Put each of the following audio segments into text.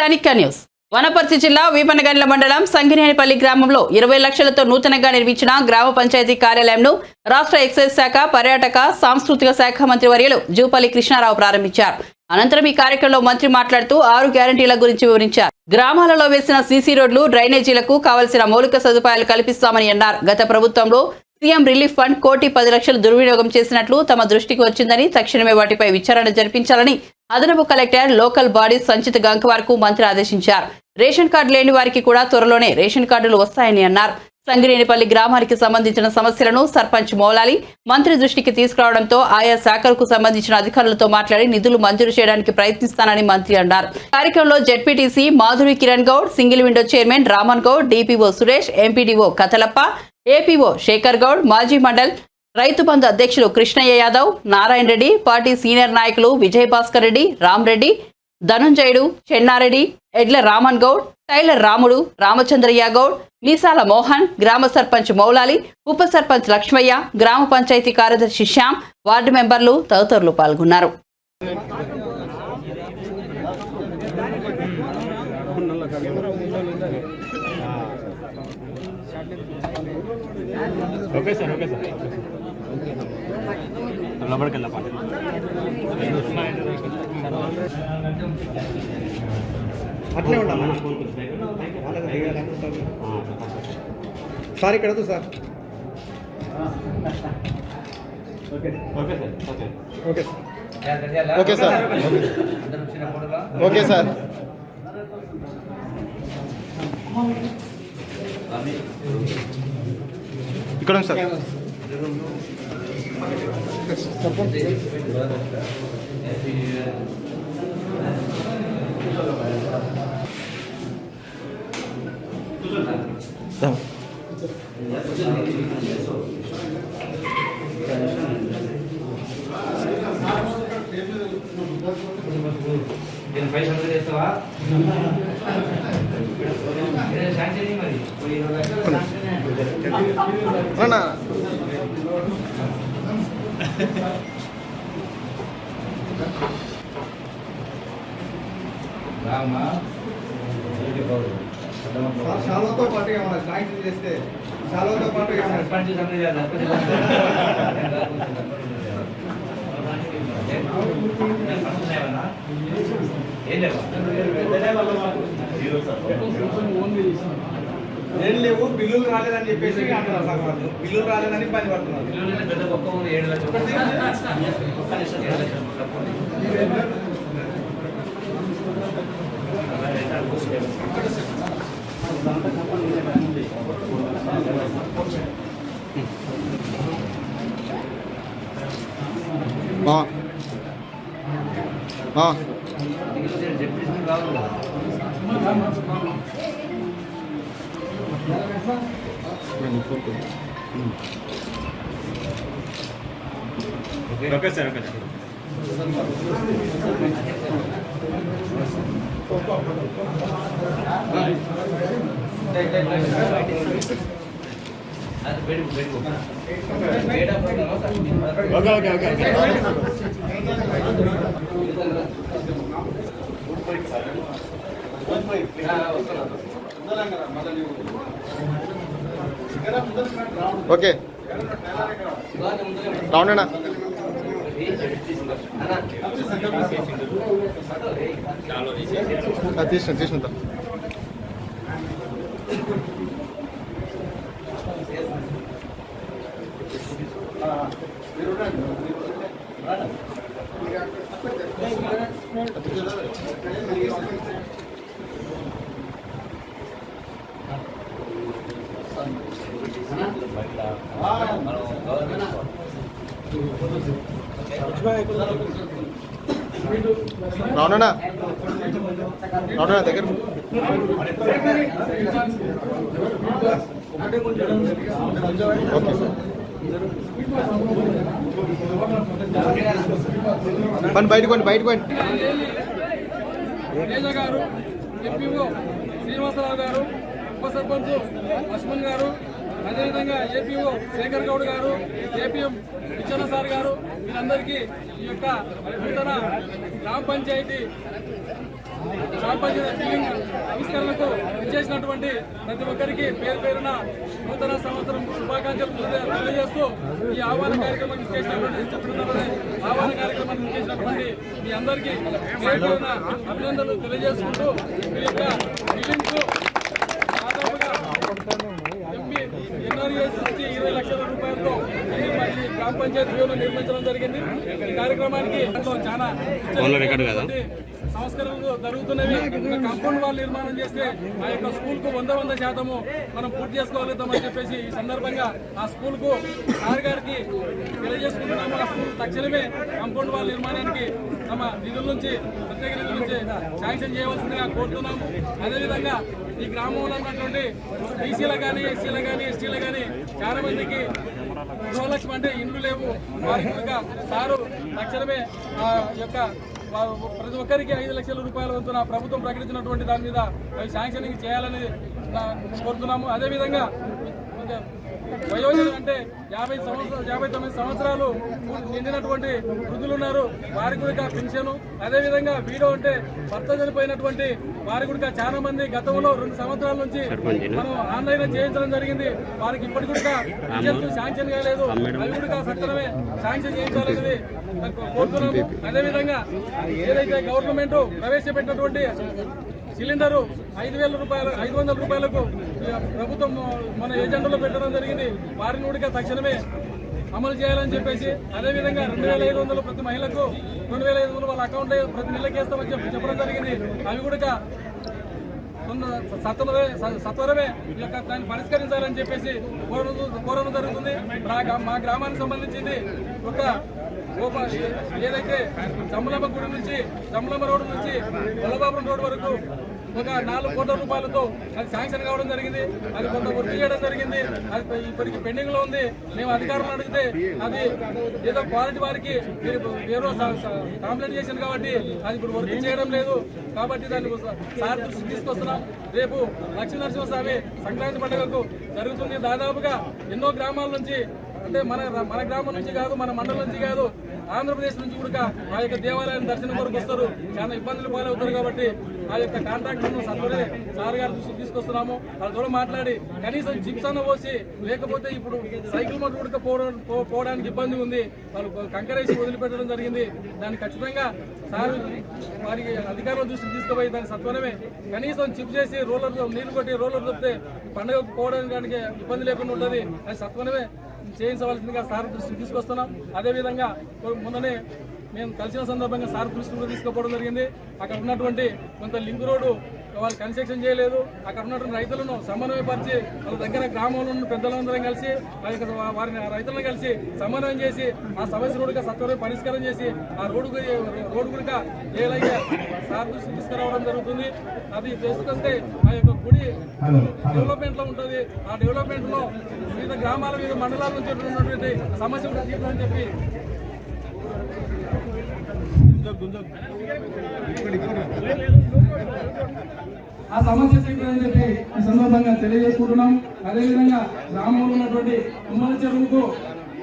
Chanakya news. Wanaparthy జిల్లా వీపనగండ్ల మండలం సంగినేనిపల్లి గ్రామంలో ఇరవై లక్షలతో నూతనంగా నిర్మించిన గ్రామ పంచాయతీ కార్యాలయంను రాష్ట్ర ఎక్సైజ్ శాఖ పర్యాటక సాంస్కృతిక శాఖ మంత్రి వర్యులు జూపల్లి కృష్ణారావు ప్రారంభించారు. అనంతరం ఈ కార్యక్రమంలో మంత్రి మాట్లాడుతూ ఆరు గ్యారంటీల గురించి వివరించారు. గ్రామాలలో వేసిన సీసీ రోడ్లు డ్రైనేజీలకు కావలసిన మౌలిక సదుపాయాలు కల్పిస్తామని అన్నారు. గత ప్రభుత్వంలో సీఎం రిలీఫ్ ఫండ్ కోటి పది లక్షలు దుర్వినియోగం చేసినట్లు తమ దృష్టికి వచ్చిందని తక్షణమే వాటిపై విచారణ జరిపించాలని అదనపు కలెక్టర్ లోకల్ బాడీ సంచిత గంకవార్కు మంత్రి ఆదేశించారు. రేషన్ కార్డు లేని వారికి కూడా త్వరలోనే రేషన్ కార్డులు వస్తాయని అన్నారు. సంగినేనిపల్లి గ్రామానికి సంబంధించిన సమస్యలను సర్పంచ్ మౌలాలి మంత్రి దృష్టికి తీసుకురావడంతో ఆయా శాఖలకు సంబంధించిన అధికారులతో మాట్లాడి నిధులు మంజూరు చేయడానికి ప్రయత్నిస్తానని మంత్రి అన్నారు. కార్యక్రమంలో ZPTC Madhuri Kiran Goud single window chairman Raman Goud DPO Suresh MPDO Kathalappa APO Shekar Goud మాజీ మండల్ రైతు బంధు అధ్యక్షులు కృష్ణయ్య యాదవ్ నారాయణ రెడ్డి పార్టీ సీనియర్ నాయకులు విజయ్ భాస్కర్ రెడ్డి రామ్రెడ్డి ధనుంజయుడు చెన్నారెడ్డి ఎడ్ల రామన్ గౌడ్ టైలర్ రాముడు రామచంద్రయ్య గౌడ్ మీసాల మోహన్ గ్రామ సర్పంచ్ మౌలాలి ఉప సర్పంచ్ లక్ష్మయ్య గ్రామ పంచాయతీ కార్యదర్శి శ్యామ్ వార్డు మెంబర్లు తదితరులు పాల్గొన్నారు. Okay sir okay sir. లోపలికి వెళ్ళా అట్లే ఉండాలి? సార్ ఇక్కడ sir. Okay sir okay. Okay okay sir. Okay sir. ఇక్కడ సార్. నేను పైసలు అందజేస్తావా? చేస్తావా శాంక్షన్ మరి శాంక్షన్ శాలతో పాటు ఏమన్నా సాయంత్రం చేస్తే శాలతో పాటు. ఏం? ఉన్నాయా? ఏం లేవా? బిల్లులు రాలేదని చెప్పేసి అంటున్నారు వాళ్ళు బిల్లులు రాలేదని ఇబ్బంది పడుతున్నారు. పిల్లలు పెద్ద okay. Okay sir okay. Okay okay. Okay okay. Round రావునా తీసిన తీసిన రావునా దగ్గర పని బయటకు పోండి బయటకు పోండి. గారు ఎంపీఓ శ్రీనివాసరావు గారు ఉప సర్పంచ్ లక్ష్మణ్ గారు అదేవిధంగా ఏపీఓ శేఖర్ గౌడ్ గారు ఏపీఎం విచ్చన్న సార్ గారు వీరందరికీ ఈ యొక్క నూతన గ్రామ పంచాయతీ బిల్డింగ్ ఆవిష్కరణకు ఇచ్చేసినటువంటి ప్రతి ఒక్కరికి పేరు పేరున నూతన సంవత్సరం శుభాకాంక్షలు తెలియ- తెలియజేస్తూ ఈ ఆహ్వాన కార్యక్రమానికి చేసినటువంటి ఆహ్వాన కార్యక్రమానికి చేసినటువంటి మీ అందరికీ పేరు పేరున అభినందనలు తెలియజేసుకుంటూ మీ యొక్క ఎన్ఆర్ఎస్ నుంచి ఇరవై లక్షల రూపాయలతో గ్రామ పంచాయతీ నిర్మించడం జరిగింది ఈ కార్యక్రమానికి చాలా ఫోన్లో రికార్డు కదా? సంస్కరణలు జరుగుతున్నవి. కాంపౌండ్ వాల్ నిర్మాణం చేస్తే ఆ యొక్క స్కూల్కు వంద వంద శాతము మనం పూర్తి చేసుకోగలుగుతామని చెప్పేసి ఈ సందర్భంగా ఆ స్కూల్కు సార్ గారికి తెలియజేసుకుంటున్నాము. ఆ స్కూల్ తక్షణమే కాంపౌండ్ వాల్ నిర్మాణానికి తమ నిధుల నుంచి ప్రత్యేక నిధుల నుంచి శాంక్షన్ చేయవలసిందిగా కోరుతున్నాము. అదేవిధంగా ఈ గ్రామంలో ఉన్నటువంటి బీసీలకు కానీ ఎస్సీలకు కానీ ఎస్టీలకు కానీ చాలా మందికి గృహలక్ష్మి అంటే ఇండ్లు లేవు. వారికి సారు తక్షణమే ఆ యొక్క ప్రతి ఒక్కరికి ఐదు లక్షల రూపాయల వంతున ప్రభుత్వం ప్రకటించినటువంటి దాని మీద అవి శాంక్షనింగ్ చేయాలని కోరుతున్నాము. అదేవిధంగా వయోజన అంటే యాభై సంవత్సరాలు యాభై తొమ్మిది సంవత్సరాలు నిండినటువంటి వృద్ధులు ఉన్నారు వారికి కూడా పెన్షన్ అదేవిధంగా వీడో అంటే భర్త చనిపోయినటువంటి వారికి కూడా చాలా మంది గతంలో రెండు సంవత్సరాల నుంచి మనం ఆన్లైన్ చేయించడం జరిగింది. వారికి ఇప్పటికి కూడా పింఛన్లు శాంక్షన్ కాలేదు. అవి కూడా సత్వరమే శాంక్షన్ చేయించాలనేది కోరుతున్నాము. అదేవిధంగా ఏదైతే గవర్నమెంట్ ప్రవేశపెట్టినటువంటి సిలిండరు ఐదు వేల రూపాయలు ఐదు వందల రూపాయలకు ప్రభుత్వం మన ఏజెండాలో పెట్టడం జరిగింది. వారిని కూడా తక్షణమే అమలు చేయాలని చెప్పేసి అదేవిధంగా రెండు వేల ఐదు వందలు ప్రతి మహిళకు రెండు వేల ఐదు వందలు వాళ్ళ అకౌంట్లో ప్రతి నెలకి వేస్తామని చెప్పి చెప్పడం జరిగింది. అవి కూడా సత్వరమే సత్వరమే ఈ యొక్క దాన్ని పరిష్కరించాలని చెప్పేసి కోరడం కోరడం జరుగుతుంది. మా మా గ్రామానికి సంబంధించింది ఒక ఏదైతే జమ్మలమ్మ గుడి నుంచి జమ్మలమ్మ రోడ్డు నుంచి వల్లభాపురం రోడ్డు వరకు ఒక నాలుగు కోట్ల రూపాయలతో అది శాంక్షన్ కావడం జరిగింది. అది కొంత వర్క్ చేయడం జరిగింది. అది ఇప్పటికి పెండింగ్లో ఉంది. మేము అధికారులను అడిగితే అది ఏదో క్వాలిటీ వారికి మీరు వేరే కంప్లైంట్ చేసింది కాబట్టి అది ఇప్పుడు వర్క్ చేయడం లేదు. కాబట్టి దాన్ని సార్ దృష్టికి తీసుకొస్తున్నాం. రేపు లక్ష్మీనరసింహస్వామి సంక్రాంతి పండుగకు జరుగుతుంది. దాదాపుగా ఎన్నో గ్రామాల నుంచి అంటే మన మన గ్రామం నుంచి కాదు మన మండలం నుంచి కాదు ఆంధ్రప్రదేశ్ నుంచి కూడా ఆ యొక్క దేవాలయం దర్శనం కొరకు వస్తారు. చాలా ఇబ్బందులు పాలవుతారు కాబట్టి ఆ యొక్క కాంట్రాక్టర్ను సత్వరే సార్ గారి దృష్టికి తీసుకొస్తున్నాము. వాళ్ళ మాట్లాడి కనీసం జిప్స్ అన్న పోసి లేకపోతే ఇప్పుడు సైకిల్ మోటార్ ఉడక పోవడం పో- పోవడానికి ఇబ్బంది ఉంది. వాళ్ళు కంకరేసి వదిలిపెట్టడం జరిగింది. దాన్ని ఖచ్చితంగా సార్ వారికి అధికారుల దృష్టికి తీసుకుపోయి దాన్ని సత్వరమే. కనీసం చిప్ చేసి రోలర్ నీళ్ళు కొట్టి రోలర్ తప్పితే పండుగ పోవడానికి ఇబ్బంది లేకుండా ఉంటుంది. అది సత్వరమే. చేయించవలసిందిగా సార్ దృష్టికి తీసుకొస్తున్నాం. అదేవిధంగా మొన్ననే మేము కలిసిన సందర్భంగా సార్ దృష్టి కూడా తీసుకుపోవడం జరిగింది. అక్కడ ఉన్నటువంటి కొంత లింక్ రోడ్డు వాళ్ళు కన్స్ట్రక్షన్ చేయలేదు. అక్కడ ఉన్నటువంటి రైతులను సమన్వయపరిచి వాళ్ళ దగ్గర గ్రామంలో ఉన్న పెద్దలందరం కలిసి ఆ యొక్క వా- వారిని రైతులను కలిసి సమన్వయం చేసి ఆ సమస్య కూడా సత్వరం పరిష్కారం చేసి ఆ రోడ్డు రోడ్డు కూడా ఏలైతే సార్ దృష్టికి తీసుకురావడం జరుగుతుంది. అది చేసుకొస్తే ఆ యొక్క గుడి డెవలప్మెంట్లో ఉంటుంది. ఆ డెవలప్మెంట్లో వివిధ గ్రామాల వివిధ మండలాల నుంచి ఉన్నటువంటి సమస్య కూడా తీర్చాలని చెప్పి ఆ సమస్య తీర్చాలని చెప్పి ఈ సందర్భంగా తెలియజేసుకుంటున్నాం. అదేవిధంగా గ్రామంలో ఉన్నటువంటి తుమ్మల చెరువుకు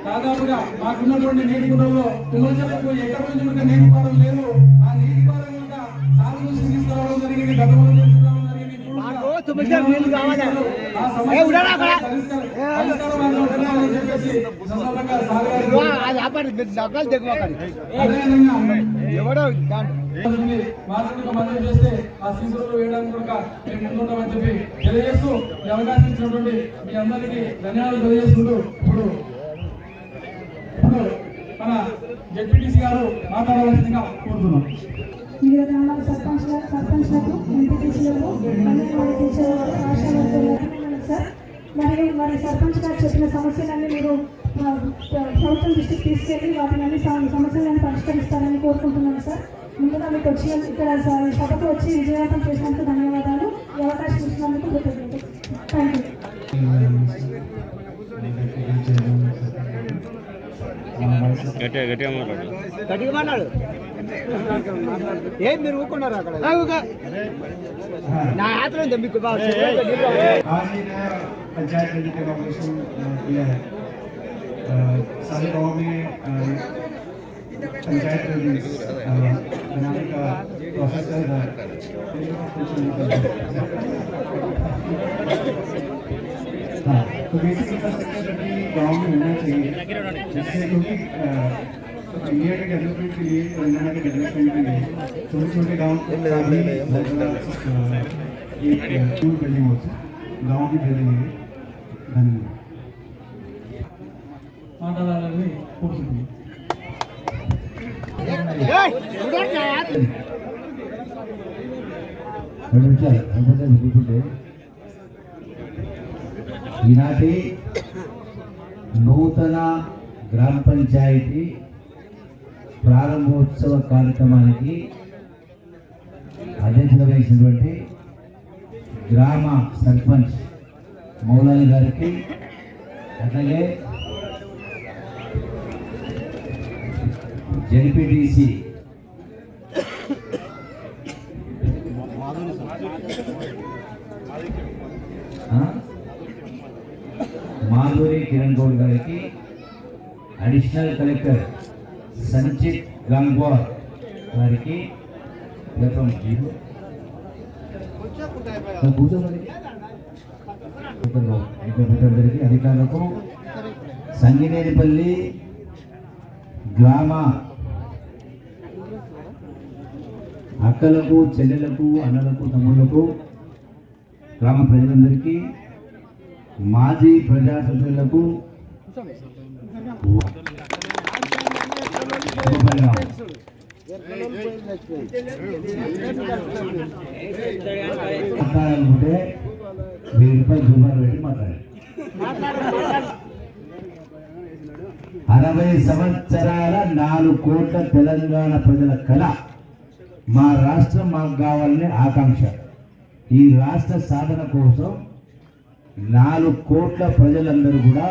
దాదాపుగా మాకున్నటువంటి నీటి గుణంలో తుమ్మల చెరువుకు ఎక్కడ నుంచి నీటి పారం లేదు. ఆ నీటి పారం కూడా సాగు నుంచి తీసుకురావడం జరిగింది. గతంలో తీసుకురావడం జరిగింది. ఆ సమస్య పరిష్కారం- పరిష్కారం ఉండాలని మనం చేస్తే ఆ సీసీలో వేయడానికి కూడా మేము ముందుంటామని చెప్పి తెలియజేస్తూ ఈ అవకాశం ఇచ్చినటువంటి మీ అందరికీ ధన్యవాదాలు తెలియజేస్తుంటూ ఇప్పుడు ఇప్పుడు మన జడ్పీటీసీ గారు మాట్లాడవలసిందిగా కోరుతున్నాం. వివిధ గ్రామాల సర్పంచ్ సర్పంచ్లకు ఎంపీటీసీలకు సార్. మరి మరి సర్పంచ్ గారు చెప్పిన సమస్యలన్నీ మీరు ప్రభుత్వం దృష్టికి తీసుకెళ్ళి వాటిని అన్ని సమస్యలను పరిష్కరిస్తారని కోరుకుంటున్నాను సార్. ముందుగా మీకు వచ్చి ఇక్కడ స- సభకు వచ్చి విజయవంతం చేసినందుకు ధన్యవాదాలు ఈ అవకాశం ఇచ్చినందుకు కృతజ్ఞతలు థ్యాంక్ యూ గట్టిగా గట్టిగా మాట్లాడు గట్టిగా మాట్లాడు ఏం మీరు ఊరుకున్నారు అక్కడ నా యాత్ర ఉంది మీకు బాగా आज ही नया पंचायत निधि का नॉमिनेशन किया है अ, सारे गाँव में अ, हाँ, तो पंचायत बनाने का प्रोसेस चल रहा है तो बेसिक इंफ्रास्ट्रक्चर भी गाँव में होना चाहिए जिससे क्योंकि इंडिया के डेवलपमेंट के लिए तेलंगाना के डेवलपमेंट के लिए छोटे छोटे गाँव बिल्डिंग होती गाँव की बिल्डिंग है धन्यवाद ಆಟಗಾರರಲ್ಲಿ ಕೂಡಿಸಿದ್ವಿ ఈనాటి నూతన గ్రామ పంచాయతీ ప్రారంభోత్సవ కార్యక్రమానికి అధ్యక్షత వహించినటువంటి గ్రామ సర్పంచ్ మౌలాలి గారికి అట్లాగే జెడ్పీటీసీ. మాధురి కిరణ్ గౌడ్ గారికి అడిషనల్ కలెక్టర్ సంచిత్ గంగ్వార్ గారికి అధికారులకు సంగినేనిపల్లి గ్రామ అక్కలకు చెల్లెలకు అన్నలకు తమ్ముళ్ళకు గ్రామ ప్రజలందరికీ మాజీ ప్రజా సభ్యులకు మాట్లాడాలనుకుంటే వెయ్యి రూపాయలు జూబాలు పెట్టి మాట్లాడాలి అరవై సంవత్సరాల నాలుగు కోట్ల తెలంగాణ ప్రజల కళ మా రాష్ట్రం మాకు కావాలనే ఆకాంక్ష. ఈ రాష్ట్ర సాధన కోసం నాలుగు కోట్ల ప్రజలందరూ కూడా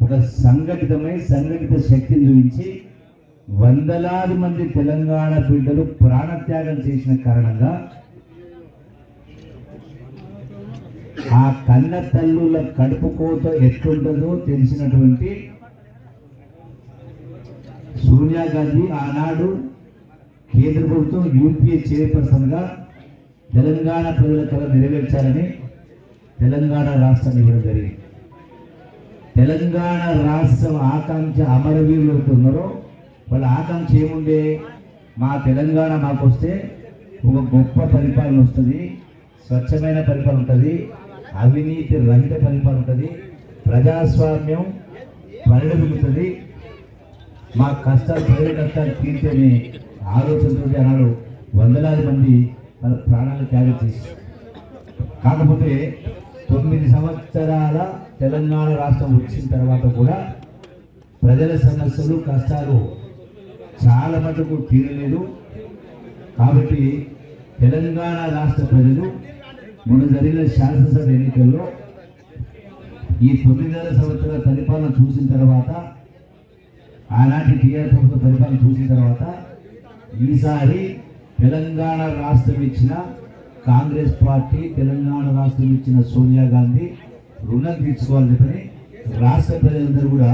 ఒక సంఘటితమై సంఘటిత శక్తిని చూపించి వందలాది మంది తెలంగాణ బిడ్డలు ప్రాణత్యాగం చేసిన కారణంగా ఆ కన్న తల్లుల కడుపు కోత ఎట్లుంటుందో తెలిసినటువంటి సోనియా గాంధీ ఆనాడు కేంద్ర ప్రభుత్వం యూపీఏ చైర్పర్సన్గా తెలంగాణ ప్రజల కళ నెరవేర్చాలని తెలంగాణ రాష్ట్రం ఇవ్వడం జరిగింది. తెలంగాణ రాష్ట్రం ఆకాంక్ష అమరవీరులు అవుతున్నారో వాళ్ళ ఆకాంక్ష ఏముండే? మా తెలంగాణ మాకు వస్తే ఒక గొప్ప పరిపాలన వస్తుంది స్వచ్ఛమైన పరిపాలన ఉంటుంది అవినీతి రహిత పరిపాలన ఉంటుంది ప్రజాస్వామ్యం పరిణమిగుతుంది మా కష్టాలు ప్రజల కష్టాలు తీర్చని ఆలోచనతో జనాలు వందలాది మంది వాళ్ళ ప్రాణాలు త్యాగం చేసి కాకపోతే తొమ్మిది సంవత్సరాల తెలంగాణ రాష్ట్రం వచ్చిన తర్వాత కూడా ప్రజల సమస్యలు కష్టాలు చాలా మటుకు తీరలేదు. కాబట్టి తెలంగాణ రాష్ట్ర ప్రజలు మొన్న జరిగిన శాసనసభ ఎన్నికల్లో ఈ తొమ్మిదిన్నర సంవత్సరాల పరిపాలన చూసిన తర్వాత ఆనాటి టీఆర్ ప్రభుత్వ పరిపాలన చూసిన తర్వాత ఈసారి తెలంగాణ రాష్ట్రం ఇచ్చిన కాంగ్రెస్ పార్టీ తెలంగాణ రాష్ట్రం ఇచ్చిన సోనియా గాంధీ రుణం తీర్చుకోవాలి చెప్పని రాష్ట్ర ప్రజలందరూ కూడా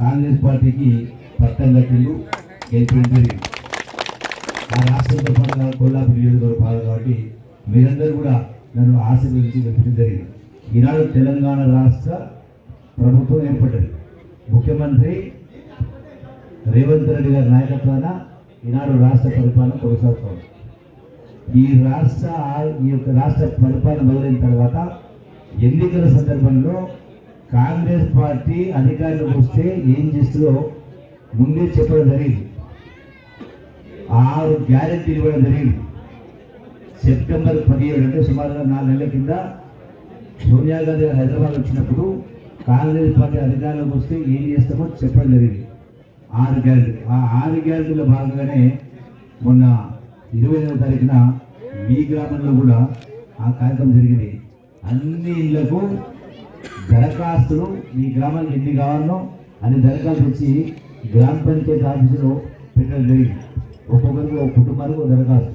కాంగ్రెస్ పార్టీకి పట్టం కట్టిండు గెలిపింది జరిగింది ఆ రాష్ట్రంతో పాటు కొల్లాపూర్ నియోజకవర్గ భాగం కాబట్టి మీరందరూ కూడా నన్ను ఆశీర్వదించి గెలిపించడం జరిగింది. ఈనాడు తెలంగాణ రాష్ట్ర ప్రభుత్వం ఏర్పడ్డది. ముఖ్యమంత్రి రేవంత్ రెడ్డి గారి నాయకత్వాన ఈనాడు రాష్ట్ర పరిపాలన కొనసాగుతోంది. ఈ రాష్ట్ర ఈ యొక్క రాష్ట్ర పరిపాలన మొదలైన తర్వాత ఎన్నికల సందర్భంలో కాంగ్రెస్ పార్టీ అధికారంలోకి వస్తే ఏం చేస్తుందో ముందే చెప్పడం జరిగింది. ఆరు గ్యారెంటీలు ఇవ్వడం జరిగింది. సెప్టెంబర్ పదిహేడు అంటే సుమారుగా నాలుగు నెలల కింద సోనియా గాంధీ హైదరాబాద్ వచ్చినప్పుడు కాంగ్రెస్ పార్టీ అధికారంలోకి వస్తే ఏం చేస్తామో చెప్పడం జరిగింది. ఆరు గ్యారెంటీ. ఆ ఆరు గ్యారెంటీలో భాగంగానే మొన్న ఇరవై ఐదవ తారీఖున మీ గ్రామంలో కూడా ఆ కార్యక్రమం జరిగింది. అన్ని ఇళ్ళకు దరఖాస్తులు మీ గ్రామానికి ఎన్ని కావాలనో అన్ని దరఖాస్తులు వచ్చి గ్రామ పంచాయతీ ఆఫీసులో పెట్టడం జరిగింది. ఒక్కొక్కరికి ఒక కుటుంబానికి ఒక దరఖాస్తు.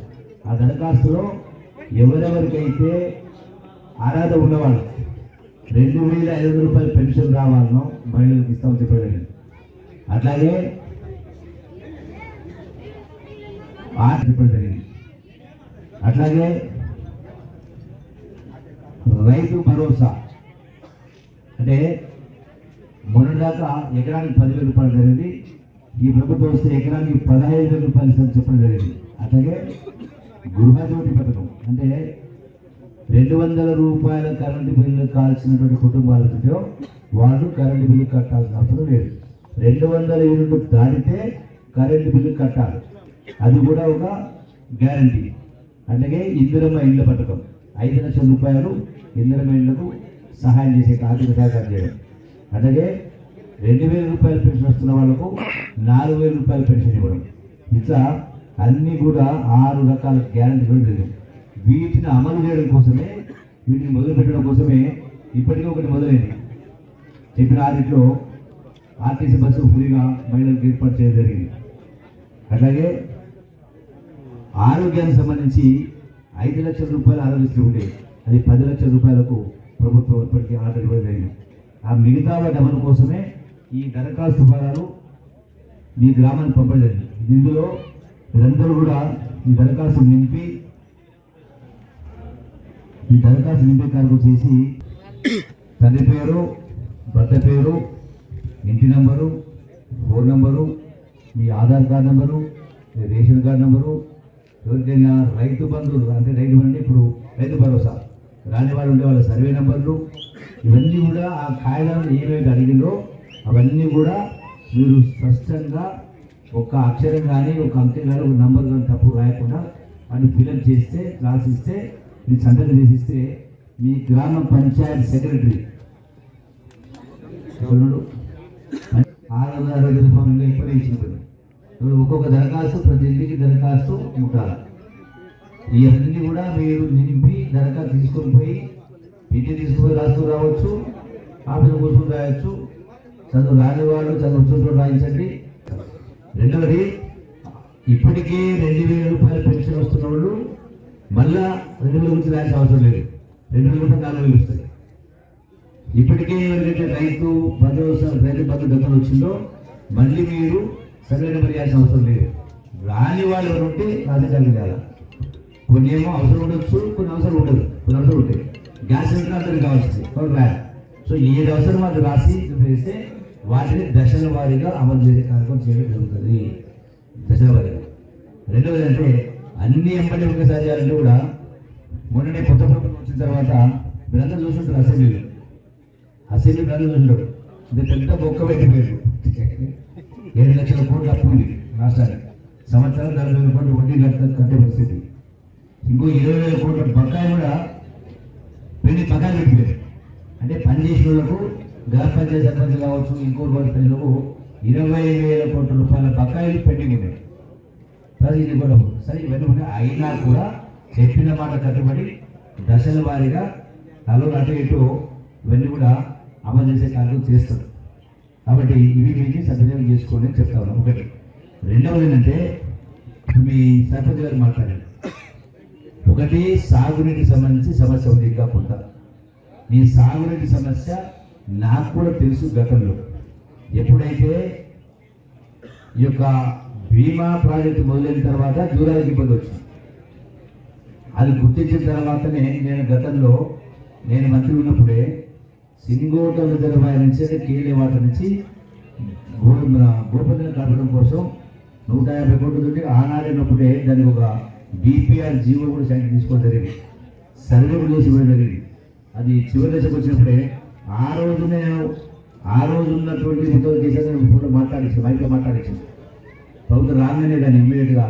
ఆ దరఖాస్తులో ఎవరెవరికైతే అర్హత ఉన్నవాళ్ళు రెండు వేల ఐదు వందల రూపాయల పెన్షన్ రావాలనో మహిళలకు ఇస్తామని చెప్పడం జరిగింది. అట్లాగే ఆట చెప్పడం జరిగింది అట్లాగే రైతు భరోసా. అంటే మొన్నటిదాకా ఎకరానికి పదివేల రూపాయలు జరిగింది. ఈ ప్రభుత్వం వస్తే ఎకరానికి పదహైదు వేల రూపాయలు ఇస్తారని చెప్పడం జరిగింది. అట్లాగే గృహజ్యోతి పథకం. అంటే రెండు వందల రూపాయల కరెంటు బిల్లు కుటుంబాలు కుటుంబాలతో వాళ్ళు కరెంటు బిల్లు కట్టాల్సిన అవసరం లేదు. రెండు వందల యూనిట్లు దాటితే కరెంటు బిల్లు కట్టాలి. అది కూడా ఒక గ్యారంటీ. అలాగే ఇందిరమ్మ ఇళ్ళ పథకం. ఐదు లక్షల రూపాయలు ఇందిరమ్మ ఇళ్ళకు సహాయం చేసే ఆర్థిక సహకారం చేయడం. అలాగే రెండు వేల రూపాయల పెన్షన్ వస్తున్న వాళ్ళకు నాలుగు వేల రూపాయల పెన్షన్ ఇవ్వడం. ఇట్లా అన్నీ కూడా ఆరు రకాల గ్యారంటీలు జరిగింది వీటిని అమలు చేయడం కోసమే వీటిని మొదలు పెట్టడం కోసమే ఇప్పటికే ఒకటి మొదలైంది. చెప్పిన ఆదిట్లో ఆర్టీసీ బస్సు ఫ్రీగా మహిళలకు ఏర్పాటు చేయడం జరిగింది. అట్లాగే ఆరోగ్యానికి సంబంధించి ఐదు లక్షల రూపాయలు ఆరోగ్యశ్రీ ఉండేది అది పది లక్షల రూపాయలకు ప్రభుత్వం ఇప్పటికీ ఆర్డర్ ఇవ్వడం జరిగింది. ఆ మిగతా వాటి అమలు కోసమే ఈ దరఖాస్తు ఫలాలు మీ గ్రామానికి పంపడం ఇందులో మీరందరూ కూడా ఈ దరఖాస్తు నింపి ఈ దరఖాస్తు నింపే కార్యక్రమం చేసి తండ్రి పేరు భర్త పేరు ఇంటి నంబరు? Phone number? మీ ఆధార్ కార్డ్ నెంబరు? మీ రేషన్ కార్డు నెంబరు? ఎవరికైనా రైతు బంధువులు అంటే రైతు బంధు ఇప్పుడు రైతు భరోసా. రాని వాళ్ళు ఉండే వాళ్ళ సర్వే నెంబర్లు ఇవన్నీ కూడా ఆ కాగితాలను ఏవైతే అడిగిందో అవన్నీ కూడా మీరు స్పష్టంగా ఒక అక్షరం కానీ ఒక అంకెం కానీ ఒక నంబర్ కానీ తప్పు రాయకుండా వాటిని ఫిలప్ చేస్తే రాసిస్తే మీ సంతకం చేసిస్తే మీ గ్రామ పంచాయత్ సెక్రటరీ. ఆరోగ్య ఆరోగ్య రూపంలో అరవై ఇచ్చినప్పుడు ఒక్కొక్క దరఖాస్తు ప్రతి ఇంటికి దరఖాస్తు ఉండాలి. ఇవన్నీ కూడా మీరు నింపి దరఖాస్తు తీసుకొని పోయి ఇంటికి తీసుకుపోయి రాస్తూ రావచ్చు ఆఫీస్ కూర్చొని రాయొచ్చు. చదువు రాని వాళ్ళు చదువు చూసుకొని రాయించండి. రెండవది ఇప్పటికే రెండు వేల రూపాయల పెన్షన్ వస్తున్న వాళ్ళు మళ్ళా రెండు వేల గురించి రాయాల్సిన అవసరం లేదు. రెండు వేల రూపాయలు నాలుగు వేలు వస్తాయి. ఇప్పటికే ఏదైతే రైతు భరోసా రైతు బంధు గతంలో వచ్చిందో మళ్ళీ మీరు సరైన నెంబర్ చేయాల్సిన అవసరం లేదు. రాని వాళ్ళు ఎవరు ఉంటే రాజకీయాలు చేయాలి? కొన్ని ఏమో అవసరం ఉండొచ్చు కొన్ని అవసరం ఉండదు. కొన్ని అవసరం ఉంటాయి. గ్యాస్ సిలిండర్ అందరికి కావాల్సింది కొన్ని రాయాలి సో ఏది అవసరం అది రాసి చూపిస్తే వాటిని దశల వారీగా అమలు చేసే కార్యక్రమం చేయడం జరుగుతుంది. దశల వారీగా. రెండవది అంటే అన్ని ఎంపటి ఒకసారి చేయాలంటే కూడా మొన్ననే కొత్త ప్రభుత్వం వచ్చిన తర్వాత మీరందరూ చూసుంటారు అసెంబ్లీలో. అసెంబ్లీ ప్రజలు చూసినాడు ఇది పెద్ద బొక్క పెట్టిపోయాడు ఏడు లక్షల కోట్లు అప్పు ఉంది రాష్ట్రానికి. సంవత్సరం నలభై వేల కోట్లు వడ్డీ కట్ట కట్టే పరిస్థితి. ఇంకో ఇరవై వేల కోట్ల బకాయి కూడా పెళ్ళి బకాయి పెట్టిపోయారు. అంటే పనిచేసిన వాళ్ళకు గ్రామ పంచాయతీ సర్పంచ్ కావచ్చు ఇంకో ప్రజలకు ఇరవై వేల కోట్ల రూపాయల బకాయిలు పెండింగ్ ఉన్నాయి. సరే ఇది కూడా సరే ఇవన్నీ ఉన్నాయి. అయినా కూడా చెప్పిన మాట కట్టుబడి దశల వారీగా తలో అటు ఇటు ఇవన్నీ కూడా అమలు చేసే కార్యక్రమం చేస్తారు కాబట్టి ఇవి మీకు సద్వినియోగం చేసుకోండి అని చెప్తా ఉన్నాం. ఒకటి. రెండవది ఏంటంటే మీ సర్పంచ్ గారు మాట్లాడారు. ఒకటి సాగునీటికి సంబంధించి సమస్య ఉంది ఇంకా కొంత. ఈ సాగునీటి సమస్య నాకు కూడా తెలుసు గతంలో. ఎప్పుడైతే ఈ యొక్క బీమా ప్రాజెక్టు మొదలైన తర్వాత దూరాలకు ఇబ్బంది వచ్చింది. అది గుర్తించిన తర్వాతనే నేను గతంలో నేను మంత్రి ఉన్నప్పుడే సింగోట రిజర్వాయర్ నుంచి కేలే వాటర్ నుంచి భూపతిని కలపడం కోసం నూట యాభై కోట్ల తోటి ఆనాడినప్పుడే దానికి ఒక బీపీఆర్ జీవో కూడా శాంక్షన్ తీసుకోవడం జరిగింది. సర్వే కూడా చేసి ఇవ్వడం జరిగింది. అది చివరి దశకు వచ్చినప్పుడే ఆ రోజునే ఆ రోజు ఉన్నటువంటి మొత్తం కేసీఆర్ ఫోన్లో మాట్లాడించాను మైక్లో మాట్లాడించాను ప్రభుత్వం రాగానే దాన్ని ఇమ్మీడియట్గా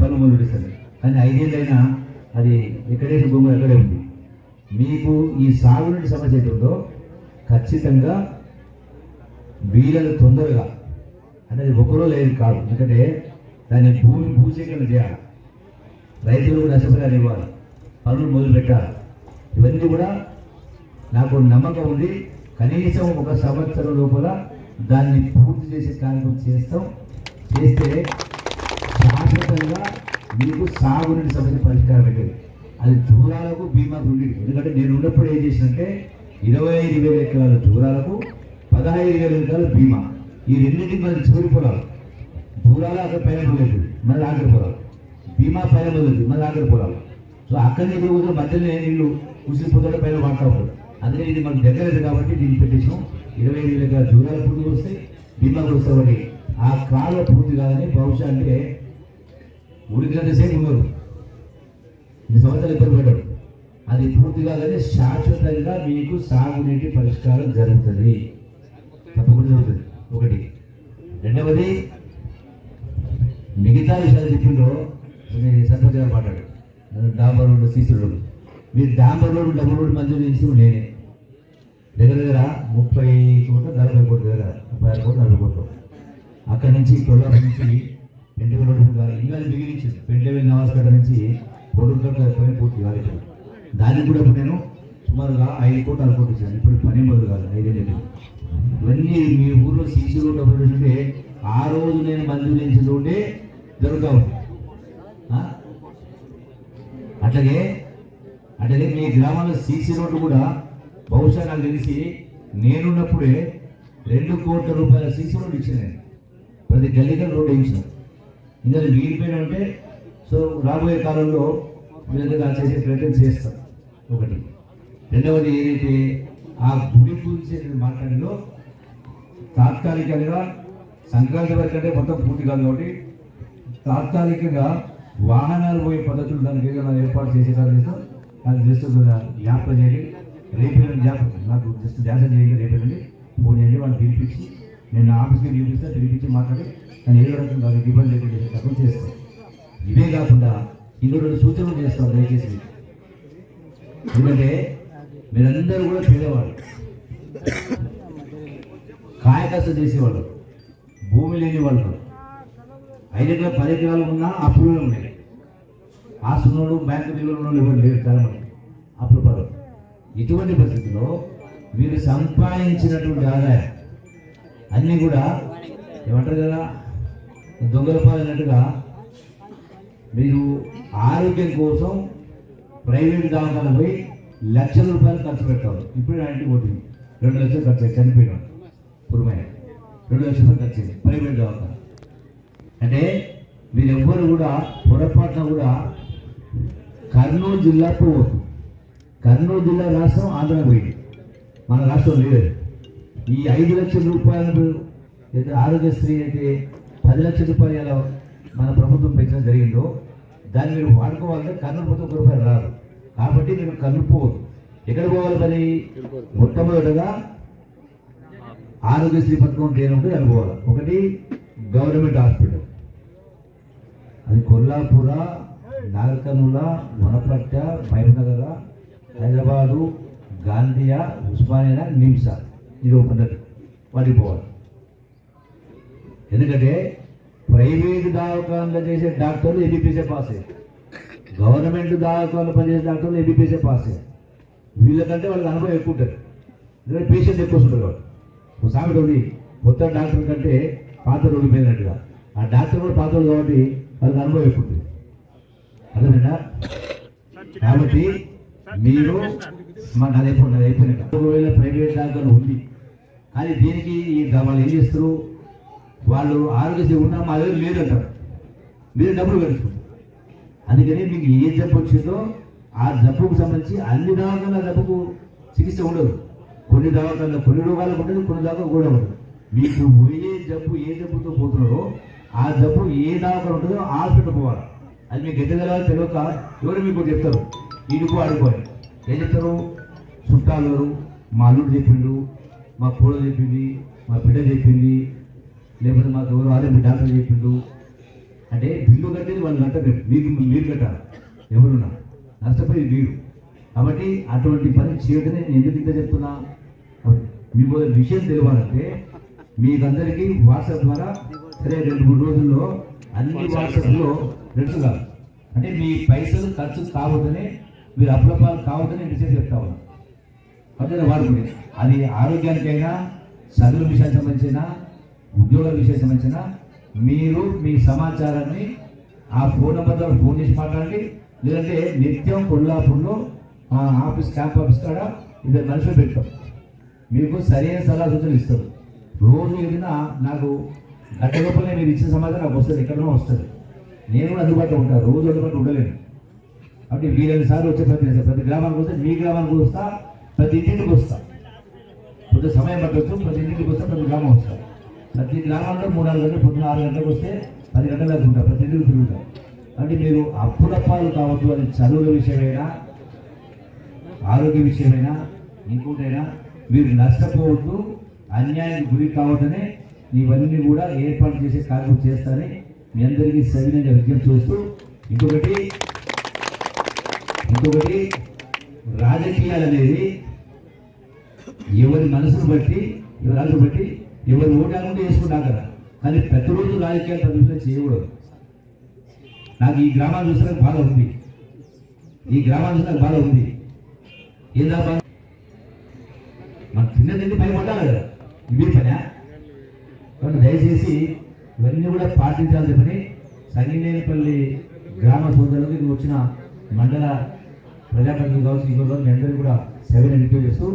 పనులు మొదలుడిస్తాను కానీ ఐదేళ్ళైనా అది ఎక్కడైతే భూమి ఎక్కడే ఉంది. మీకు ఈ సాగునీటి సమస్య ఏంటో ఖచ్చితంగా వీళ్ళని తొందరగా అనేది ఒకరో లేదు కాదు. ఎందుకంటే దాన్ని భూమి భూసేకరణ చేయాలి. రైతులు నష్టపరిహారం ఇవ్వాలి. పనులు మొదలు పెట్టాలి. ఇవన్నీ కూడా నాకు నమ్మకం ఉంది. కనీసం ఒక సంవత్సరం లోపల దాన్ని పూర్తి చేసే కార్యక్రమం చేస్తాం. చేస్తే శాశ్వతంగా మీకు సాగునీటి సమస్య పరిష్కారం పెట్టేది అది దూరాలకు బీమాకు ఉండేది. ఎందుకంటే నేను ఉన్నప్పుడు ఏం చేసినంటే ఇరవై ఐదు వేల ఎకరాల దూరాలకు పదహైదు వేల ఎకరాల బీమా. ఈ రెండింటికి మరి చివరి పొలాలు. దూరాలు అక్కడ పైన పోలేదు మళ్ళీ ఆఖరి పొలాలు. బీమా పైన పోలేదు మన ఆఖరి పొలాలు. సో అక్కడ నుంచి కూడా మధ్యలో నీళ్ళు ఉసిరిపోతాడు పైన వాడతా ఉంటారు. అందుకే ఇది మనకు దగ్గర కాబట్టి దీన్ని పెట్టేసాం ఇరవై ఐదు వేల దూరాలు పూర్తి వస్తే బీమా కూడా వస్తామని ఆ కాలువ పూర్తి కాదని బహుశా అంటే ఉడికినంతసేపు ఉన్నారు ఈ సంవత్సరాలు ఇబ్బంది పడ్డాడు అది పూర్తిగా కానీ శాశ్వతంగా మీకు సాగునీటి పరిష్కారం జరుగుతుంది. తప్పకుండా జరుగుతుంది. ఒకటి. రెండవది మిగతా విషయాలు చెప్పిండ్రో సర్పంచ్ గారు మాట్లాడు డాంబర్ రోడ్డు సీసీ రోడ్డు మీరు డాంబర్ రోడ్డు డబుల్ రోడ్డు మంజూరు చేసి నేనే. దగ్గర దగ్గర ముప్పై కోట్ల నలభై కోట్ల దగ్గర ముప్పై ఆరు కోట్లు నలభై కోట్లు. అక్కడి నుంచి కొల్లాపు నుంచి పెంట రోడ్డు ఇంకా ఇంకా మిగిలించింది పెంటలెవెల్ నవాజ్ నుంచి పొడుగు పని పూర్తి కాలేదు. దానికి కూడా ఇప్పుడు నేను సుమారుగా ఐదు కోట్లు అనుకుంటున్నాను ఇప్పుడు పని మొదలు కాదు ఐదేళ్ళు ఇవన్నీ మీ ఊర్లో సీసీ రోడ్డు ఉంటే ఆ రోజు నేను మంజూరు చేసిన రోడ్డే దొరకవు. అట్లాగే అట్లాగే మీ గ్రామంలో సీసీ రోడ్డు కూడా బహుశా నాకు తెలిసి నేనున్నప్పుడే రెండు కోట్ల రూపాయల సీసీ రోడ్డు ఇచ్చాను నేను. ప్రతి గల్లీగా రోడ్డు వేయించాను. ఇందులో అది మిగిలిపోయిన అంటే సో రాబోయే కాలంలో వీళ్ళందరూ చేసే ప్రయత్నం చేస్తాం. ఒకటి. రెండవది ఏదైతే ఆ గుడి గురించి నేను మాట్లాడినో తాత్కాలికంగా సంక్రాంతి వరకు అంటే మొత్తం పూర్తి కాదు కాబట్టి తాత్కాలికంగా వాహనాలు పోయే పద్ధతులు దానికి ఏదైనా ఏర్పాటు చేసేలా చేస్తాం. అది జస్ట్ జ్ఞాపకం చేయండి. రేపు జ్ఞాపకం నాకు జస్ట్ ధ్యాసం చేయండి రేపు ఎల్లుండి ఫోన్ చేయండి వాళ్ళు పిలిపించి నేను ఆఫీస్కి పిలిపిస్తే పిలిపించి మాట్లాడి నేను ఏదో రకంగా దానికి ఇబ్బంది లేకుండా చేసే చేస్తాను ఇవే కాకుండా ఇంకో రెండు సూచనలు చేస్తాం దయచేసి. మీకు. ఎందుకంటే మీరందరూ కూడా పేదవాళ్ళు. కాయకస్త చేసేవాళ్ళు. భూమి లేని వాళ్ళు. ఐదు ఎకరాలు పది ఎకరాలు ఉన్నా అప్పులు ఉన్నాయి. ఆస్తున్నోడు బ్యాంకు నిల్వలు ఎవరు లేరు చాలా మంది అప్పులు పడరు ఇటువంటి పరిస్థితుల్లో మీరు సంపాదించినటువంటి ఆదాయం అన్నీ కూడా ఏమంటారు కదా? దొంగల పాలైనట్టుగా మీరు ఆరోగ్యం కోసం ప్రైవేట్ దవాఖాన పోయి లక్షల రూపాయలు ఖర్చు పెట్టారు. ఇప్పుడు అంటే ఓటింగ్ రెండు లక్షలు ఖర్చు అయ్యి చనిపోయినాడు. పురమైన రెండు లక్షల రూపాయలు ఖర్చు అయింది ప్రైవేట్ దవాఖాన అంటే మీరు ఎవ్వరు కూడా పొరపాటున కూడా కర్నూలు జిల్లా పోవద్దు. కర్నూలు జిల్లా రాష్ట్రం ఆంధ్ర పోయింది. మన రాష్ట్రం లేదు. ఈ ఐదు లక్షల రూపాయలు అయితే ఆరోగ్యశ్రీ అయితే పది లక్షల రూపాయలు మన ప్రభుత్వం పెంచడం జరిగిందో దాన్ని మీరు వాడుకోవాలంటే కర్నూలు పోతే ఒక రూపాయలు రాదు. కాబట్టి నేను కర్నూలు పోవద్దు. ఎక్కడ పోవాలి మరి? మొట్టమొదటగా ఆరోగ్యశ్రీ పథకం దేని అనుకోవాలి ఒకటి గవర్నమెంట్ హాస్పిటల్. అది కొల్లాపుర నాగర్కర్నూల వనపట్ట మహబూబ్నగర్ హైదరాబాదు గాంధీయా ఉస్మానియా నిమ్సా ఇది ఒక పద్ధతి వాటికి పోవాలి. ఎందుకంటే ప్రైవేట్ దవాఖానలో చేసే డాక్టర్లు ఎంబీపీసీ పాస్ అయ్యారు గవర్నమెంట్ దవాఖానలో పనిచేసే డాక్టర్లు ఎంబీపీసీ పాస్ అయ్యారు వీళ్ళకంటే వాళ్ళకి అనుభవం ఎక్కువ ఉంటుంది. ఎందుకంటే పేషెంట్ ఎక్కువ వస్తుంటారు వాళ్ళు ఒక సామెత ఉంది కొత్త డాక్టర్ కంటే పాత రోగి పోయినట్టుగా ఆ డాక్టర్ కూడా పాత రోడ్డు కాబట్టి వాళ్ళకి అనుభవం ఎక్కువ ఉంటుంది. అర్థమేనా కాబట్టి మీరు మా నాది అయిపోయింది నాది అయిపోయినాక ఒకవేళ ప్రైవేట్ డాక్టర్ ఉంది కానీ దీనికి ఈ వాళ్ళు ఏం చేస్తారు? వాళ్ళు ఆరోగ్యశ్రీ ఉన్నా మా దగ్గర లేదంటారు మీరు డబ్బులు కలుసుకుంటారు అందుకని మీకు ఏ జబ్బు వచ్చిందో ఆ జబ్బుకు సంబంధించి అన్ని దవాఖాన జబ్బుకు చికిత్స ఉండదు. కొన్ని దవాఖాన కొన్ని రోగాలకు ఉండదు కొన్ని దాకా కూడా ఉండదు. మీకు ఏ జబ్బు ఏ జబ్బుతో పోతున్నారో ఆ జబ్బు ఏ దవాఖాన ఉంటుందో హాస్పిటల్ పోవాలి. అది మీకు ఎదగల తెలియక ఎవరు మీకు చెప్తారు. ఈడుకో ఆడుకోవాలి ఏం చెప్తారు? చుట్టాలు మా అల్లుడు చెప్పిండు మా కోడ చెప్పింది మా బిడ్డ చెప్పింది లేకపోతే మాకు ఎవరు మీ డాక్టర్ చెప్పిండు. అంటే బిల్లు కట్టేది వాళ్ళు కట్టరు. మీకు మీరు కట్టాలి. ఎవరున్నా. నష్టపోయి మీరు. కాబట్టి అటువంటి పని చేయడం నేను ఎందుకు ఇంత చెప్తున్నా? మీకు విషయం తెలియాలంటే మీకందరికీ వాట్సాప్ ద్వారా సరే రెండు మూడు రోజుల్లో అన్ని వాట్సాప్లో రెండు కాదు అంటే మీ పైసలు ఖర్చు కావద్దని మీరు అప్లపాలు కావద్దని మెసేజ్ చెప్తా ఉన్నా. పద్ధతి వాడుకునే అది ఆరోగ్యానికైనా చదువుల విషయానికి సంబంధించిన ఉద్యోగాల విషయం సంబంధించిన మీరు మీ సమాచారాన్ని ఆ ఫోన్ నెంబర్ ద్వారా ఫోన్ చేసి మాట్లాడండి. లేదంటే నిత్యం కొల్లాపూర్లో ఆ ఆఫీస్ క్యాంప్ ఆఫీస్ కాడ ఇద్దరు మనుషులు పెట్టాం మీకు సరైన సలహా సూచనలు ఇస్తారు. రోజు ఏదైనా నాకు గంట లోపలనే మీరు ఇచ్చిన సమాచారం నాకు వస్తుంది ఎక్కడో వస్తుంది. నేను కూడా అందుబాటులో ఉంటాను రోజు అందుబాటులో ఉండలేను. కాబట్టి వీలైన సార్లు వచ్చే ప్రతి ప్రతి గ్రామానికి వస్తే మీ గ్రామానికి వస్తా ప్రతి ఇంటికి వస్తా. కొంత సమయం పట్టవచ్చు ప్రతి ఇంటికి వస్తే ప్రతి గ్రామం వస్తా. ప్రతి గ్రామంలో మూడు నాలుగు గంటలు పొద్దున్న ఆరు గంటలకు వస్తే పది గంటల దాకా ఉంటారు ప్రతి ఇంటికి తిరుగుతారు. అంటే మీరు అప్పుడప్పాలు కావద్దు అది చదువుల విషయమైనా ఆరోగ్య విషయమైనా ఇంకోటైనా మీరు నష్టపోవద్దు అన్యాయానికి గురి కావద్దనే ఇవన్నీ కూడా ఏర్పాటు చేసే కార్యక్రమం చేస్తారని మీ అందరికీ సవినంగా విజ్ఞప్తి చేస్తూ ఇంకొకటి ఇంకొకటి రాజకీయాలు అనేది ఎవరి మనసును బట్టి ఎవరి బట్టి బట్టి ఎవరి ఓటాలను వేసుకుంటాం కదా. కానీ ప్రతిరోజు రాజకీయాలు ప్రభుత్వం చేయకూడదు. నాకు ఈ గ్రామాన్ని చూసినా బాధ ఉంది. ఈ గ్రామాన్ని చూసినా బాధ ఉంది. ఏందా బాధ? మన చిన్న పని పడ్డాలి కదా? ఇవి పనా. కాబట్టి దయచేసి ఇవన్నీ కూడా పాటించాలని పని. సంగినేనిపల్లి గ్రామ సోదరులకు ఇది వచ్చిన మండల ప్రజాప్రతినిధులు కావచ్చు ఇంకో మీ అందరికీ కూడా సెవెన్ రిక్వెస్ట్ చేస్తూ